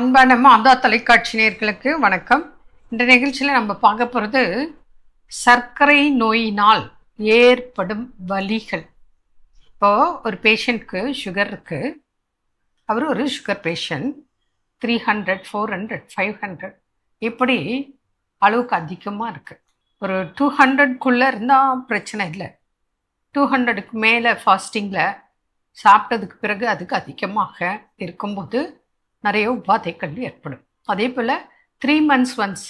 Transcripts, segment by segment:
அன்பான மாதா தொலைக்காட்சி நேர்களுக்கு வணக்கம். இந்த நிகழ்ச்சியில் நம்ம பார்க்க போகிறது சர்க்கரை நோயினால் ஏற்படும் வலிகள். இப்போ ஒரு பேஷண்ட்க்கு சுகர் இருக்குது அவர் ஒரு sugar patient three hundred four hundred five hundred இப்படி அளவுக்கு அதிகமாக இருக்குது ஒரு டூ ஹண்ட்ரட்குள்ளே இருந்தால் பிரச்சனை இல்லை. டூ ஹண்ட்ரடுக்கு மேலே ஃபாஸ்டிங்கில் சாப்பிட்டதுக்கு பிறகு அதுக்கு அதிகமாக இருக்கும்போது நிறைய உபாதைகள் ஏற்படும். அதே போல் three months once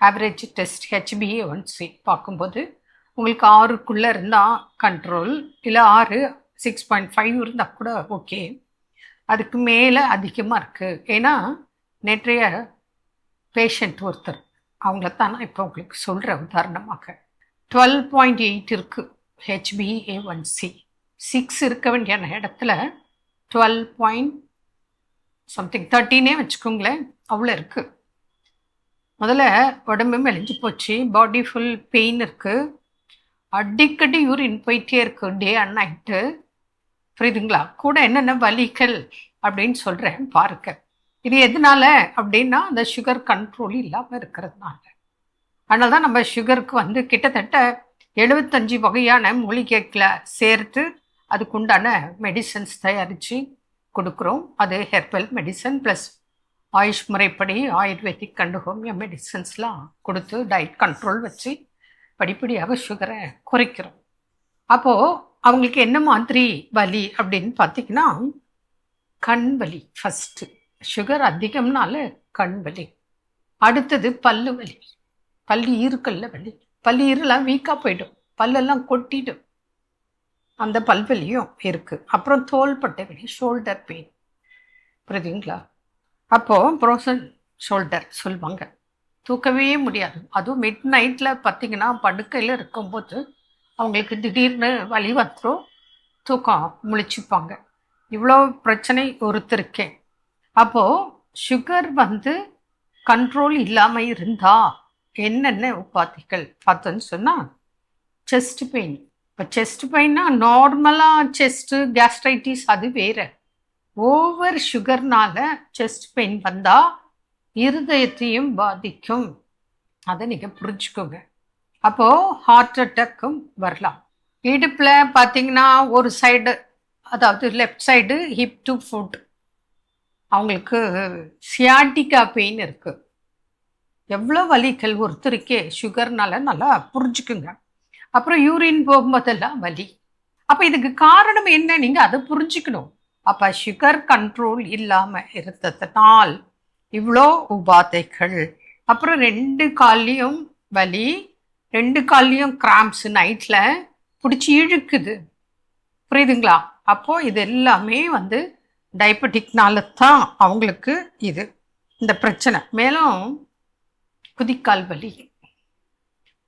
average test HBA ஒன்சி பார்க்கும்போது உங்களுக்கு ஆறுக்குள்ளே இருந்தால் கண்ட்ரோல் இல்லை ஆறு சிக்ஸ் பாயிண்ட் ஃபைவ் இருந்தால் கூட ஓகே அதுக்கு மேலே அதிகமாக இருக்குது ஏன்னா நேற்றைய பேஷண்ட் ஒருத்தர் அவங்கள தான் நான் இப்போ உங்களுக்கு சொல்கிற உதாரணமாக. டுவெல் பாயிண்ட் எயிட் இருக்குது H B A one C six இருக்க வேண்டிய இடத்துல டுவெல் பாயிண்ட் சம்திங் தேர்ட்டீனே வச்சுக்கோங்களேன். அவ்வளோ இருக்குது முதல்ல உடம்பு மெலிஞ்சு போச்சு. பாடி ஃபுல் பெயின் இருக்குது அடிக்கடி யூரின் போயிட்டே இருக்கு. டே அண்ட் நைட்டு புரியுதுங்களா? கூட என்னென்ன வலிகள் அப்படின்னு சொல்கிறேன் பாருங்க. இது எதனால அப்படின்னா அந்த சுகர் கண்ட்ரோல் இல்லாமல் இருக்கிறதுனால. அதனால தான் நம்ம சுகருக்கு வந்து கிட்டத்தட்ட எழுபத்தஞ்சு வகையான மூலிகைகளை சேர்த்து அதுக்குண்டான மெடிசன்ஸ் தயாரித்து கொடுக்குறோம். அது ஹெர்பல் மெடிசன் ப்ளஸ் ஆயுஷ் முறைப்படி ஆயுர்வேதிக் கண்டு ஹோமியோ மெடிசன்ஸ்லாம் கொடுத்து டயட் கண்ட்ரோல் வச்சு படிப்படியாக சுகரை குறைக்கிறோம். அப்போது அவங்களுக்கு என்ன மாதிரி வலி அப்படின்னு பார்த்தீங்கன்னா கண் வலி ஃபஸ்ட்டு சுகர் அதிகம்னால கண் வலி. அடுத்தது பல்லு வலி. பல்லு ஈருக்கல்ல வலி. பல்லு ஈரெல்லாம் வீக்காக போயிடும். பல்லெல்லாம் கொட்டிடும். அந்த பல்வலியும் இருக்குது அப்புறம் தோள்பட்டை வலி ஷோல்டர் பெயின் புரியுதுங்களா? அப்போது ப்ரோசன் ஷோல்டர் சொல்லுவாங்க. தூக்கவே முடியாது. அதுவும் மிட் நைட்டில் பார்த்தீங்கன்னா படுக்கையில் இருக்கும்போது அவங்களுக்கு திடீர்னு வலி வந்துடும் தூக்கம் முழிச்சுப்பாங்க. இவ்வளோ பிரச்சனை ஒருத்தருக்கே. அப்போது சுகர் வந்து கண்ட்ரோல் இல்லாமல் இருந்தால் என்னென்ன உபாதைகள்? பார்த்தோன்னு சொன்னால் செஸ்ட் பெயின் இப்போ செஸ்ட் பெயின்னா நார்மலாக செஸ்ட்டு கேஸ்ட்ரைட்டிஸ் அது வேறு. ஓவர் சுகர்னால் செஸ்ட் பெயின் வந்தால் இருதயத்தையும் பாதிக்கும். அதை நீங்கள் புரிஞ்சுக்கோங்க. அப்போது ஹார்ட் அட்டாக்கும் வரலாம். இடுப்பில் பார்த்தீங்கன்னா ஒரு சைடு அதாவது left side hip to foot அவங்களுக்கு சியாட்டிக்கா பெயின் இருக்குது எவ்வளோ வலிகள் ஒருத்தருக்கே சுகர்னால நல்லா புரிஞ்சுக்குங்க. அப்புறம் யூரின் போகும்போதெல்லாம் வலி. அப்போ இதுக்கு காரணம் என்ன? நீங்கள் அதை புரிஞ்சுக்கணும். அப்போ சுகர் கண்ட்ரோல் இல்லாமல் இருந்ததுனால் இவ்வளோ உபாதைகள். அப்புறம் ரெண்டு கால்லையும் வலி ரெண்டு கால்லையும் கிராம்ஸ் நைட்டில் பிடிச்சி இழுக்குது. புரியுதுங்களா? அப்போது இது எல்லாமே வந்து டயபெட்டிக்னால தான் அவங்களுக்கு இது. இந்த பிரச்சனை. மேலும் குதிக்கால் வலி.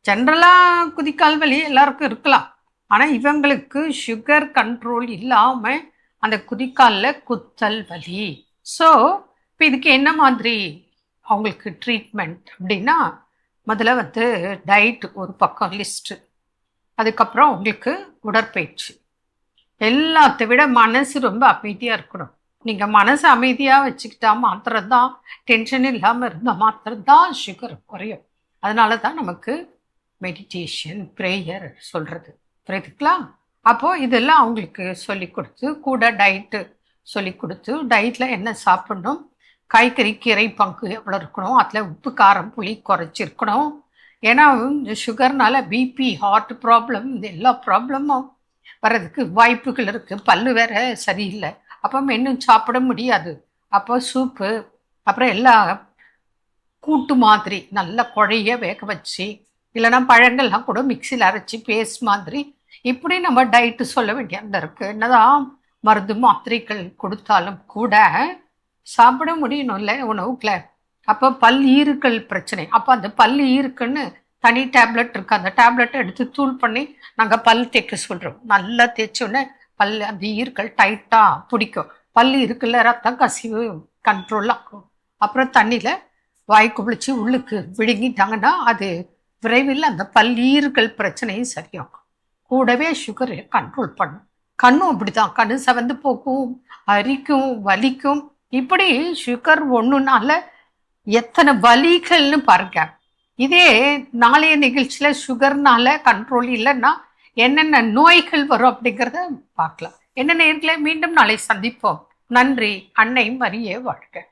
ஜென்ரலாக குதிக்கால் வலி எல்லாருக்கும் இருக்கலாம். ஆனால் இவங்களுக்கு சுகர் கண்ட்ரோல் இல்லாமல் அந்த குதிக்காலில் குத்தல் வலி. ஸோ இப்போ இதுக்கு என்ன மாதிரி அவங்களுக்கு ட்ரீட்மெண்ட் அப்படின்னா முதல்ல வந்து டயட் ஒரு பக்கம் லிஸ்ட்டு அதுக்கப்புறம் உங்களுக்கு உடற்பயிற்சி. எல்லாத்த விட மனசு ரொம்ப அமைதியாக இருக்கணும். நீங்கள் மனசு அமைதியாக வச்சுக்கிட்டா மாத்திரம்தான் டென்ஷன் இல்லாமல் இருந்தால் மாத்திரம்தான் சுகர் குறையும். அதனால தான் நமக்கு மெடிடேஷன் ப்ரேயர் சொல்கிறது புரியுதுங்களா? அப்போது இதெல்லாம் அவங்களுக்கு சொல்லி கொடுத்து கூட டயட்டு சொல்லி கொடுத்து டயட்டில் என்ன சாப்பிடணும்? காய்கறி கீரை பங்கு எவ்வளோ இருக்கணும்? அதில் உப்பு காரம் புளி குறைச்சிருக்கணும் ஏன்னா சுகர்னால பிபி ஹார்ட் ப்ராப்ளம் இந்த எல்லா ப்ராப்ளமும் வர்றதுக்கு வாய்ப்புகள் இருக்குது பல்லு வேற சரியில்லை. அப்போ இன்னும் சாப்பிட முடியாது. அப்போ சூப்பு அப்புறம் எல்லா கூட்டு மாதிரி நல்ல குழைய வேக வச்சு இல்லைன்னா பழங்கள்லாம் கூட மிக்சியில் அரைச்சி பேஸ்ட் மாதிரி இப்படி நம்ம டயட்டு சொல்ல வேண்டியதாக இருக்குது என்னதான் மருந்து மாத்திரைகள் கொடுத்தாலும் கூட சாப்பிட முடியணும்ல உணவுக்குல அப்போ பல் ஈருக்கள் பிரச்சனை. அப்போ அந்த பல் ஈருக்குன்னு தனி டேப்லெட் இருக்கு. அந்த டேப்லெட்டை எடுத்து தூள் பண்ணி நாங்கள் பல் தேய்க்க சொல்கிறோம் நல்லா தேய்ச்சோன்னே பல் அந்த ஈர்கள் டைட்டாக பிடிக்கும். பல் இருக்குல்ல ரத்தம் கசிவு கண்ட்ரோல் ஆகும். அப்புறம் தண்ணியில் வாய் குளிச்சு உள்ளுக்கு விழுங்கிட்டாங்கன்னா அது விரைவில் அந்த பல்லீர்கள் பிரச்சனையும் சரியாகும் கூடவே சுகரை கண்ட்ரோல் பண்ணும். கண்ணும் அப்படிதான் கண்ணு சவந்து போக்கும் அரிக்கும் வலிக்கும். இப்படி சுகர் ஒன்றுனால எத்தனை வலிகள்னு பாருங்க. இதே நாளைய நிகழ்ச்சியில் சுகர்னால கண்ட்ரோல் இல்லைன்னா என்னென்ன நோய்கள் வரும் அப்படிங்கிறத பார்க்கலாம். என்ன நேர்களை மீண்டும் நாளை சந்திப்போம். நன்றி. அன்னை மரியே வாழ்க.